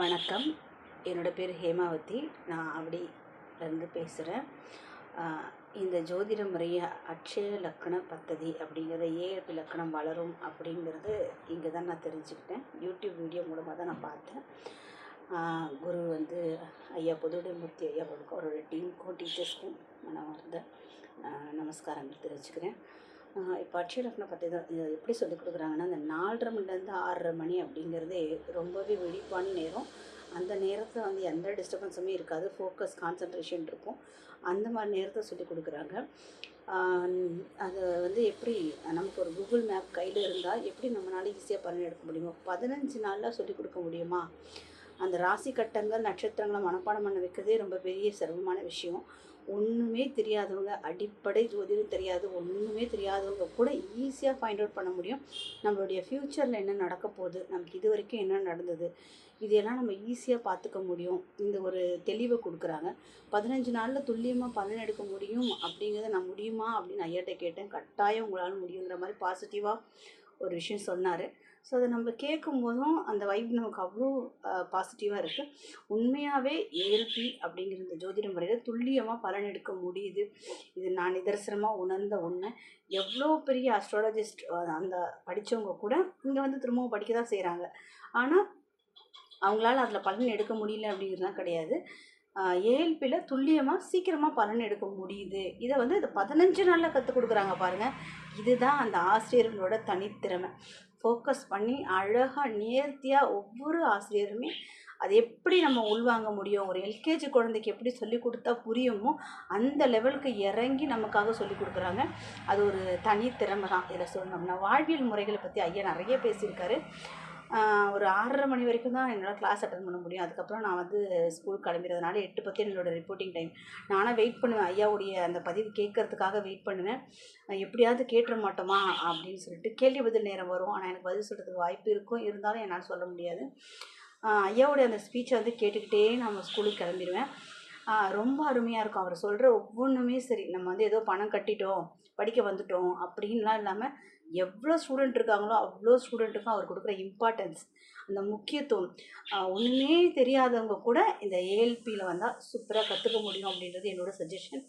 வணக்கம். என்னோட பேர் ஹேமாவதி. நான் அப்படிலேருந்து பேசுகிறேன் இந்த ஜோதிட முறையை அட்சய லக்கண பத்ததி அப்படிங்கிறத ஏழு லக்கணம் வளரும் அப்படிங்கிறது இங்கே தான் நான் தெரிஞ்சுக்கிட்டேன். யூடியூப் வீடியோ மூலமாக தான் நான் பார்த்தேன். குரு வந்து ஐயா புதுடைமூர்த்தி ஐயா அவருக்கும் அவரோட டீமுக்கும் டீச்சர்ஸ்க்கும் நான் வந்து நமஸ்காரங்கள் தெரிவிச்சுக்கிறேன். இப்போ அட்சயலக்னம் பற்றி தான் எப்படி சொல்லிக் கொடுக்குறாங்கன்னா அந்த நாலரை மணிலேருந்து ஆறரை மணி அப்படிங்கிறது ரொம்பவே விழிப்பான நேரம். அந்த நேரத்தில் வந்து எந்த டிஸ்டர்பன்ஸுமே இருக்காது. ஃபோக்கஸ் கான்சன்ட்ரேஷன் இருக்கும். அந்த மாதிரி நேரத்தை சொல்லிக் கொடுக்குறாங்க. அது வந்து எப்படி நமக்கு ஒரு கூகுள் மேப் கையில் இருந்தால் எப்படி நம்மளால ஈஸியாக பலன் எடுக்க முடியுமோ? பதினஞ்சு நாளில் சொல்லிக் கொடுக்க முடியுமா? அந்த ராசி கட்டங்கள் நட்சத்திரங்களை மனப்பாடம் பண்ண வைக்கிறதே ரொம்ப பெரிய சிரமமான விஷயம். ஒன்றுமே தெரியாதவங்க அடிப்படை ஜோதிடம் தெரியாது ஒன்றுமே தெரியாதவங்க கூட ஈஸியாக ஃபைண்ட் அவுட் பண்ண முடியும். நம்மளுடைய ஃப்யூச்சரில் என்ன நடக்க போகுது நமக்கு இது வரைக்கும் என்ன நடந்தது இதையெல்லாம் நம்ம ஈஸியாக பார்த்துக்க முடியும். இந்த ஒரு தெளிவை கொடுக்குறாங்க. பதினஞ்சு நாளில் துல்லியமாக பலன் எடுக்க முடியும் அப்படிங்கிறத நான் முடியுமா அப்படின்னு ஐயாட்ட கேட்டேன். கட்டாயம் உங்களால் முடியுங்கிற மாதிரி பாசிட்டிவாக ஒரு விஷயம் சொன்னார். ஸோ அதை நம்ம கேட்கும் போதும் அந்த வைப் நமக்கு அவ்வளோ பாசிட்டிவாக இருக்குது உண்மையாகவே ஏஎல்பி அப்படிங்கிற இந்த ஜோதிட முறையில் துல்லியமாக பலன் எடுக்க முடியுது. இது நான் நிதர்சனமாக உணர்ந்த ஒன்று எவ்வளோ பெரிய அஸ்ட்ராலஜிஸ்ட் அந்த படித்தவங்க கூட இங்கே வந்து திரும்பவும் படிக்க தான் செய்கிறாங்க ஆனால் அவங்களால அதில் பலன் எடுக்க முடியல அப்படிங்கிறதுலாம் கிடையாது. ஏஎல்பியில் துல்லியமாக சீக்கிரமாக பலன் எடுக்க முடியுது. இதை வந்து இது பதினஞ்சு நாளில் கற்றுக் கொடுக்குறாங்க பாருங்கள் இதுதான் அந்த ஆசிரியர்களோட தனித்திறமை. ஃபோக்கஸ் பண்ணி அழகாக நேர்த்தியாக ஒவ்வொரு ஆசிரியருமே அது எப்படி நம்ம உள்வாங்க முடியும்? ஒரு எல்கேஜி குழந்தைக்கு எப்படி சொல்லி கொடுத்தா புரியுமோ அந்த லெவலுக்கு இறங்கி நமக்காக சொல்லி கொடுக்குறாங்க. அது ஒரு தனித்திறமை தான் இதில் சொல்லணும்னா வாழ்வியல் முறைகளை பற்றி ஐயா நிறைய பேசியிருக்காரு. ஒரு ஆறரை மணி வரைக்கும் தான் என்னால் கிளாஸ் அட்டன் பண்ண முடியும். அதுக்கப்புறம் நான் வந்து ஸ்கூல் கிளம்புறதுனால எட்டு பத்து என்னோடய ரிப்போர்ட்டிங் டைம் நானாக வெயிட் பண்ணுவேன். ஐயாவுடைய அந்த பதிவு கேட்கறதுக்காக வெயிட் பண்ணுவேன். எப்படியாவது கேட்டுற மாட்டோமா அப்படின்னு சொல்லிட்டு கேள்வி பதில் நேரம் வரும். ஆனால் எனக்கு பதில் சொல்கிறதுக்கு வாய்ப்பு இருக்கும். இருந்தாலும் என்னால் சொல்ல முடியாது. ஐயாவுடைய அந்த ஸ்பீச்சை வந்து கேட்டுக்கிட்டே நம்ம ஸ்கூலுக்கு கிளம்பிடுவேன். ரொம்ப அருமையாக இருக்கும். அவர் சொல்கிற ஒவ்வொன்றுமே சரி நம்ம வந்து ஏதோ பணம் கட்டிட்டோம் படிக்க வந்துட்டோம் அப்படின்லாம் இல்லாமல் எவ்வளோ ஸ்டூடெண்ட் இருக்காங்களோ அவ்வளோ ஸ்டூடெண்ட்டுக்கும் அவர் கொடுக்குற இம்பார்ட்டன்ஸ் அந்த முக்கியத்துவம். ஒன்றுமே தெரியாதவங்க கூட இந்த ஏஎல்பியில் வந்தால் சூப்பராக கற்றுக்க முடியும் அப்படின்றது என்னோடய சஜஷன்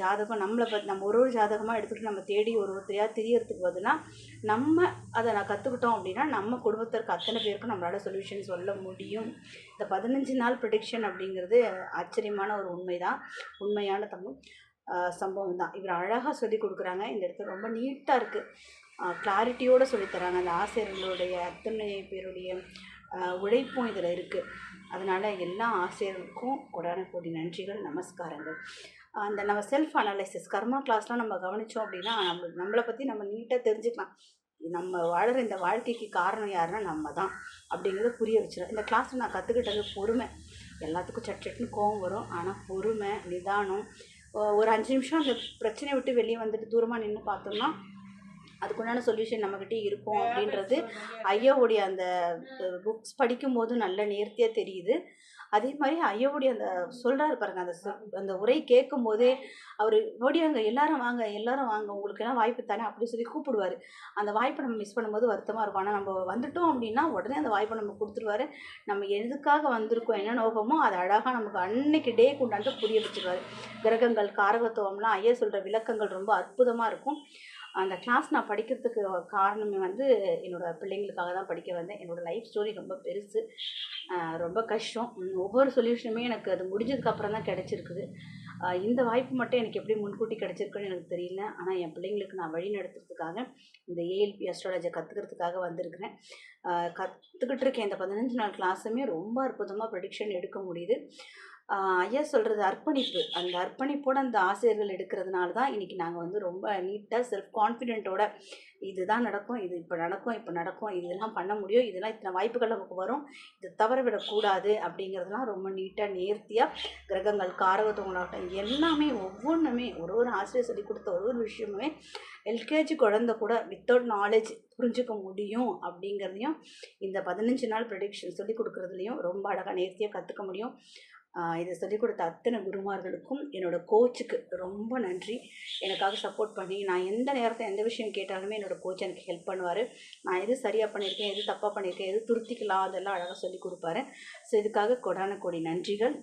ஜாதகம் நம்மளை பற்றி நம்ம ஒரு ஒரு ஜாதகமாக எடுத்துகிட்டு நம்ம தேடி ஒரு ஒருத்தரையாக தெரியறதுக்கு பதிலாக நம்ம அதை நான் கற்றுக்கிட்டோம் அப்படின்னா நம்ம குடும்பத்திற்கு அத்தனை பேருக்கும் நம்மளால் சொல்யூஷன் சொல்ல முடியும். இந்த பதினஞ்சு நாள் ப்ரிடிக்ஷன் அப்படிங்கிறது ஆச்சரியமான ஒரு உண்மை தான் உண்மையான தமிழ் சம்பவம் தான் இவர் அழகாக சொல்லி கொடுக்குறாங்க. இந்த இடத்துல ரொம்ப நீட்டாக இருக்குது கிளாரிட்டியோடு சொல்லித்தராங்க அந்த ஆசிரியர்களுடைய அத்தனை பேருடைய உழைப்பும் இதில் இருக்குது அதனால் எல்லா ஆசிரியர்களுக்கும் கொடான கோடி நன்றிகள் நமஸ்காரங்கள். அந்த நம்ம செல்ஃப் அனலைசிஸ் கர்மா கிளாஸ்லாம் நம்ம கவனித்தோம் அப்படின்னா நம்ம நம்மளை பற்றி நம்ம நீட்டாக தெரிஞ்சுக்கலாம். நம்ம வாழ்கிற இந்த வாழ்க்கைக்கு காரணம் யாருன்னா நம்ம தான் அப்படிங்கிறத புரிய வச்சிடும் இந்த கிளாஸில் நான் கற்றுக்கிட்டது பொறுமை. எல்லாத்துக்கும் சட் சட்டுன்னு கோவம் வரும். ஆனால் பொறுமை நிதானம் ஒரு அஞ்சு நிமிஷம் அந்த பிரச்சனையை விட்டு வெளியே வந்துட்டு தூரமாக நின்று பார்த்தோம்னா அதுக்குண்டான சொல்யூஷன் நம்மக்கிட்டே இருக்கும் அப்படின்றது ஐயாவுடைய அந்த புக்ஸ் படிக்கும்போது நல்ல நேர்த்தியாக தெரியுது. அதே மாதிரி ஐயாவுடைய அந்த சொல்கிறாரு பாருங்க அந்த அந்த உரை கேட்கும் போதே அவர் ஓடியாங்க எல்லாரும் வாங்க எல்லாரும் வாங்க உங்களுக்கு எல்லாம் வாய்ப்பு தானே? அப்படி சொல்லி கூப்பிடுவார். அந்த வாய்ப்பை நம்ம மிஸ் பண்ணும்போது வருத்தமாக இருக்கும். ஆனால் நம்ம வந்துட்டோம் அப்படின்னா உடனே அந்த வாய்ப்பை நம்ம கொடுத்துருவாரு. நம்ம எதுக்காக வந்திருக்கோம் என்ன நோக்கமோ அதை அழகாக நமக்கு அன்னைக்கு டே கொண்டாந்து புரிய வச்சுருவார். கிரகங்கள் காரகத்துவம்லாம் ஐயா சொல்கிற விளக்கங்கள் ரொம்ப அற்புதமாக இருக்கும். அந்த கிளாஸ் நான் படிக்கிறதுக்கு காரணமே வந்து என்னோடய பிள்ளைங்களுக்காக தான் படிக்க வந்தேன். என்னோடய லைஃப் ஸ்டோரி ரொம்ப பெருசு. ரொம்ப கஷ்டம். ஒவ்வொரு சொல்யூஷனுமே எனக்கு அது முடிஞ்சதுக்கப்புறம் தான் கிடச்சிருக்குது. இந்த வாய்ப்பு மட்டும் எனக்கு எப்படி முன்கூட்டி கிடச்சிருக்குன்னு எனக்கு தெரியல. ஆனால் என் பிள்ளைங்களுக்கு நான் வழி நடத்துறதுக்காக இந்த ஏஎல்பி அஸ்ட்ராலஜியை கற்றுக்கிறதுக்காக வந்திருக்கிறேன். கற்றுக்கிட்டு இருக்கேன். இந்த பதினஞ்சு நாள் கிளாஸுமே ரொம்ப அற்புதமாக ப்ரடிக்ஷன் எடுக்க முடியுது. ஐயா சொல்கிறது அர்ப்பணிப்பு. அந்த அர்ப்பணிப்போடு அந்த ஆசிரியர்கள் எடுக்கிறதுனால தான் இன்றைக்கி நாங்கள் வந்து ரொம்ப நீட்டாக செல்ஃப் கான்ஃபிடென்ட்டோட இதுதான் நடக்கும். இது இப்போ நடக்கும் இப்போ நடக்கும். இதெல்லாம் பண்ண முடியும். இதெல்லாம் இத்தனை வாய்ப்புகள் நமக்கு வரும். இதை தவற விடக்கூடாது அப்படிங்கிறதுலாம் ரொம்ப நீட்டாக நேர்த்தியாக கிரகங்கள் காரகத்துவங்களாகட்டும் எல்லாமே ஒவ்வொன்றுமே ஒரு ஒரு ஆசிரியர் சொல்லி கொடுத்த ஒரு ஒரு விஷயமுமே எல்கேஜி குழந்தை கூட வித்தவுட் நாலேஜ் புரிஞ்சுக்க முடியும் அப்படிங்கிறதையும் இந்த பதினஞ்சு நாள் ப்ரடிக்ஷன் சொல்லி கொடுக்குறதுலையும் ரொம்ப அழகாக நேர்த்தியாக கற்றுக்க முடியும். இதை சொல்லிக் கொடுத்த அத்தனை குருமார்களுக்கும் என்னோடய கோச்சுக்கு ரொம்ப நன்றி. எனக்காக சப்போர்ட் பண்ணி நான் எந்த நேரத்தில் எந்த விஷயம் கேட்டாலுமே என்னோட கோச் எனக்கு ஹெல்ப் பண்ணுவார். நான் எது சரியாக பண்ணியிருக்கேன் எது தப்பாக பண்ணியிருக்கேன் எது திருத்திக்கலாம் அதெல்லாம் அழகாக சொல்லி கொடுப்பாரு. ஸோ இதுக்காக கொடான கொடி நன்றிகள்.